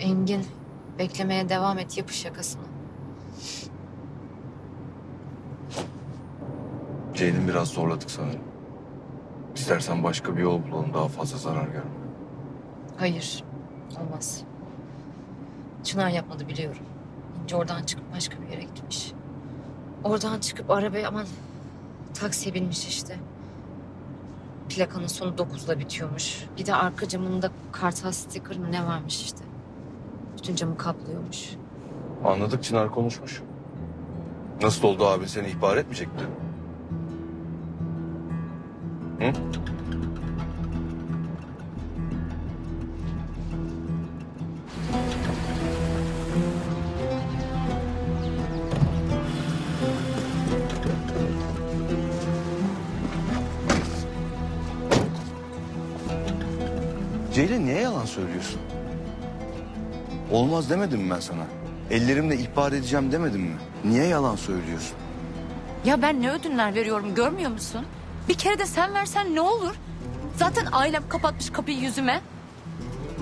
Engin beklemeye devam et yapış şakasını. Ceylin biraz zorladık sanırım. İstersen başka bir yol bulalım daha fazla zarar görme. Hayır olmaz. Çınar yapmadı biliyorum. İnce oradan çıkıp başka bir yere gitmiş. Oradan çıkıp arabaya aman taksiye binmiş işte. Plakanın sonu dokuzla bitiyormuş. Bir de arka camında kartal sticker mı ne varmış işte. Bütün camı kaplıyormuş. Anladık Çınar konuşmuş. Nasıl oldu abi seni ihbar etmeyecek mi? Hı? Ceylin niye yalan söylüyorsun? Olmaz demedim mi ben sana? Ellerimle ihbar edeceğim demedim mi? Niye yalan söylüyorsun? Ya ben ne ödünler veriyorum görmüyor musun? Bir kere de sen versen ne olur? Zaten ailem kapatmış kapıyı yüzüme.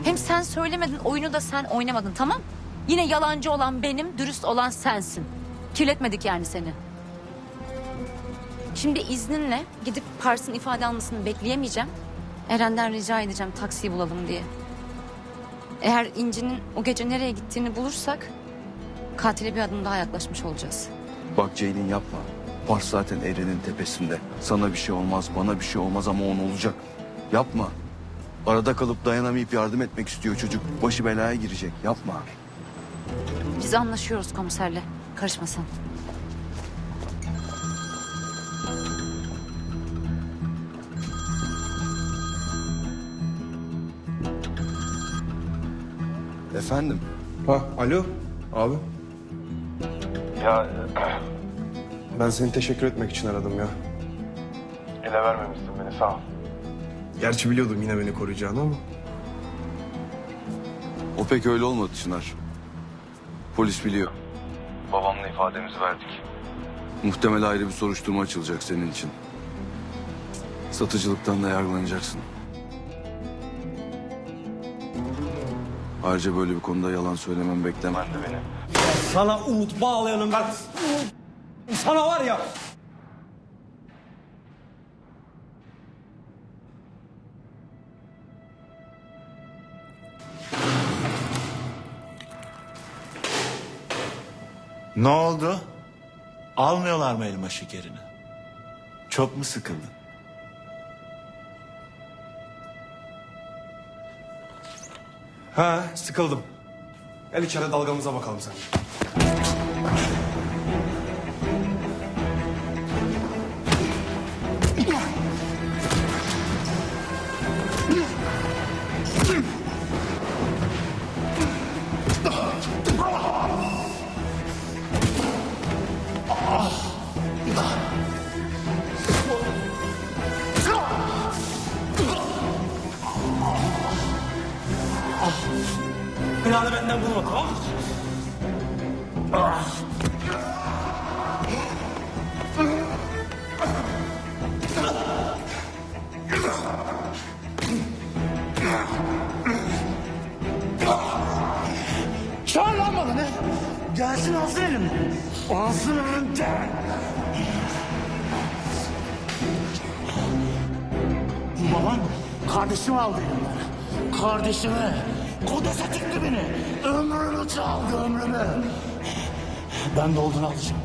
Hem sen söylemedin oyunu da sen oynamadın tamam? Yine yalancı olan benim, dürüst olan sensin. Kirletmedik yani seni. Şimdi izninle gidip Pars'ın ifade almasını bekleyemeyeceğim. Eren'den rica edeceğim taksiyi bulalım diye. Eğer İnci'nin o gece nereye gittiğini bulursak... ...katile bir adım daha yaklaşmış olacağız. Bak Ceylin yapma. Pars zaten Eren'in tepesinde. Sana bir şey olmaz, bana bir şey olmaz ama onun olacak. Yapma. Arada kalıp dayanamayıp yardım etmek istiyor çocuk. Başı belaya girecek. Yapma. Biz anlaşıyoruz komiserle. Karışma sen. Efendim? Ha, alo abi. Ya Ben seni teşekkür etmek için aradım ya. ele vermemişsin beni sağ ol. Gerçi biliyordum yine beni koruyacağını ama. O pek öyle olmadı Çınar. Polis biliyor. Babamla ifademizi verdik. Muhtemel ayrı bir soruşturma açılacak senin için. Satıcılıktan da yargılanacaksın. Ayrıca böyle bir konuda yalan söylemem beklemen de beni. Sana umut bağlayanım ben. Sana var ya. Ne oldu? Almıyorlar mı elma şekerini? Çok mu sıkıldın? Ha, sıkıldım. Gel içeri dalgamıza bakalım sen. Planı benden bulma mı? Çağır lan bana ne? Gelsin alsın elimden. Alsın elimden. Baban kardeşimi aldı elimden. Kardeşimi. Kodese tıktı beni. Ömrümü çaldı ömrümü. Ben de olduğunu alacağım.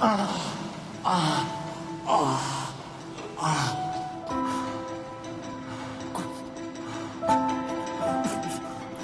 Ah, ah, ah, ah.